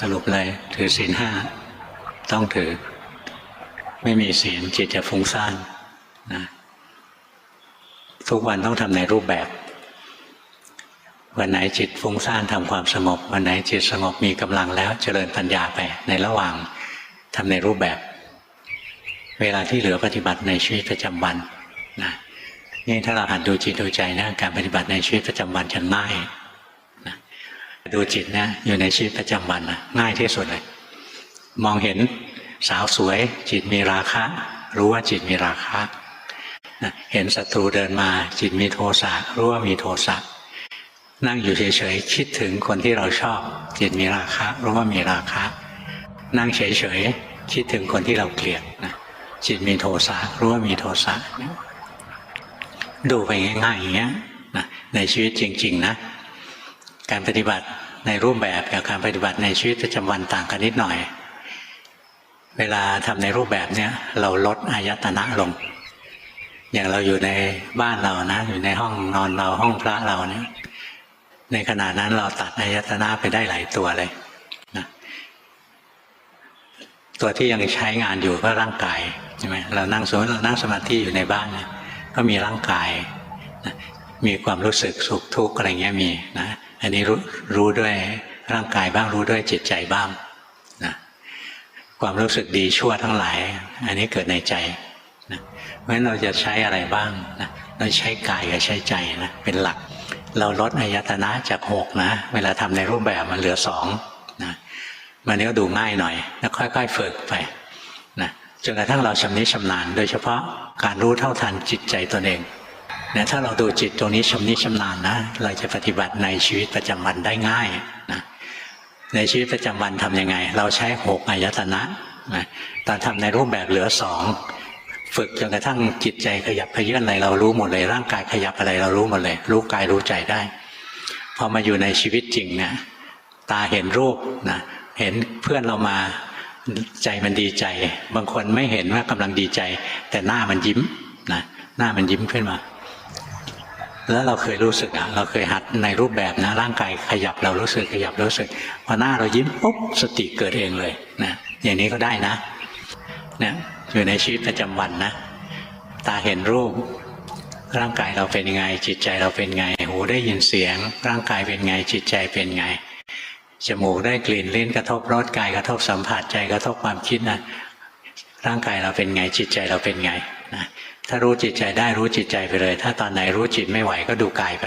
สรุปเลยถือศีลห้าต้องถือ ไม่มีศีลจิตจะฟุ้งซ่านนะทุกวันต้องทำในรูปแบบ วันไหนจิตฟุ้งซ่านทำความสงบ วันไหนจิตสงบมีกำลังแล้วเจริญปัญญาไป ในระหว่างทำในรูปแบบ เวลาที่เหลือปฏิบัติในชีวิตประจำวันนะนี่ถ้าเราหัดดูจิตดูใจนะการปฏิบัติในชีวิตประจำวันจะง่าย ดูจิตนะอยู่ในชีวิตประจำวันนะง่ายที่สุดเลย มองเห็นสาวสวยจิตมีราคะ รู้ว่าจิตมีราคะนะเห็นศัตรูเดินมาจิตมีโทสะรู้ว่ามีโทสะนั่งอยู่เฉยๆคิดถึงคนที่เราชอบ จิตมีราคะ รู้ว่ามีราคะ นั่งเฉยๆคิดถึงคนที่เราเกลียดนะจิตมีโทสะรู้ว่ามีโทสะดูไปง่ายๆอย่างเงี้ยนะในชีวิตจริง ๆ นะ การปฏิบัติในรูปแบบกับการปฏิบัติในชีวิตประจำวันต่างกันนิดหน่อย เวลาทำในรูปแบบเนี้ยเราลดอายตนะลง อย่างเราอยู่ในบ้านเรานะ อยู่ในห้องนอนเราห้องพระเราเนี่ย ในขณะนั้นเราตัดอายตนะไปได้หลายตัวเลยนะตัวที่ยังใช้งานอยู่ก็ร่างกายใช่ไหมเรานั่งสมมติเรานั่งสมาธิอยู่ในบ้านเนี่ยก็มีร่างกายนะมีความรู้สึกสุขทุกข์อะไรเงี้ยมีนะ อันนี้รู้รู้ด้วยร่างกายบ้างรู้ด้วยจิตใจบ้างนะความรู้สึกดีชั่วทั้งหลาย อันนี้เกิดในใจนะเพราะฉะนั้นเราจะใช้อะไรบ้างนะเราใช้กายกับใช้ใจนะเป็นหลัก เราลดอายตนะจากหกนะ เวลาทำในรูปแบบมันเหลือสองนะมันก็ดูง่ายหน่อย แล้วค่อย ๆ ฝึกไปนะจนกระทั่งเราชำนิชำนาญ โดยเฉพาะการรู้เท่าทันจิตใจตนเอง นะถ้าเราดูจิตตรงนี้ชำนิชำนาญนะเราจะปฏิบัติในชีวิตประจำวันได้ง่ายนะในชีวิตประจำวันทำยังไง เราใช้หกอายตนะนะตอนทำในรูปแบบเหลือสองฝึกจนกระทั่งจิตใจขยับขยื่นอะไรเรารู้หมดเลย ร่างกายขยับอะไรเรารู้หมดเลย รู้กายรู้ใจได้พอมาอยู่ในชีวิตจริงเนี่ยตาเห็นรูปนะเห็นเพื่อนเรามาใจมันดีใจ บางคนไม่เห็นว่ากำลังดีใจ แต่หน้ามันยิ้มนะหน้ามันยิ้มขึ้นมา แล้วเราเคยรู้สึกอะเราเคยหัดในรูปแบบนะร่างกายขยับเรารู้สึกขยับรู้สึกพอหน้าเรายิ้มปุ๊บสติเกิดเองเลยนะอย่างนี้ก็ได้นะเนี่ยอยู่ในชีวิตประจำวันนะ ตาเห็นรูป ร่างกายเราเป็นยังไง จิตใจเราเป็นไง หูได้ยินเสียง ร่างกายเป็นไง จิตใจเป็นไงจมูกได้กลิ่นลิ้นกระทบรสกายกระทบสัมผัสใจกระทบความคิดนะร่างกายเราเป็นไงจิตใจเราเป็นไง ถ้ารู้จิตใจได้รู้จิตใจไปเลย ถ้าตอนไหนรู้จิตไม่ไหวก็ดูกายไป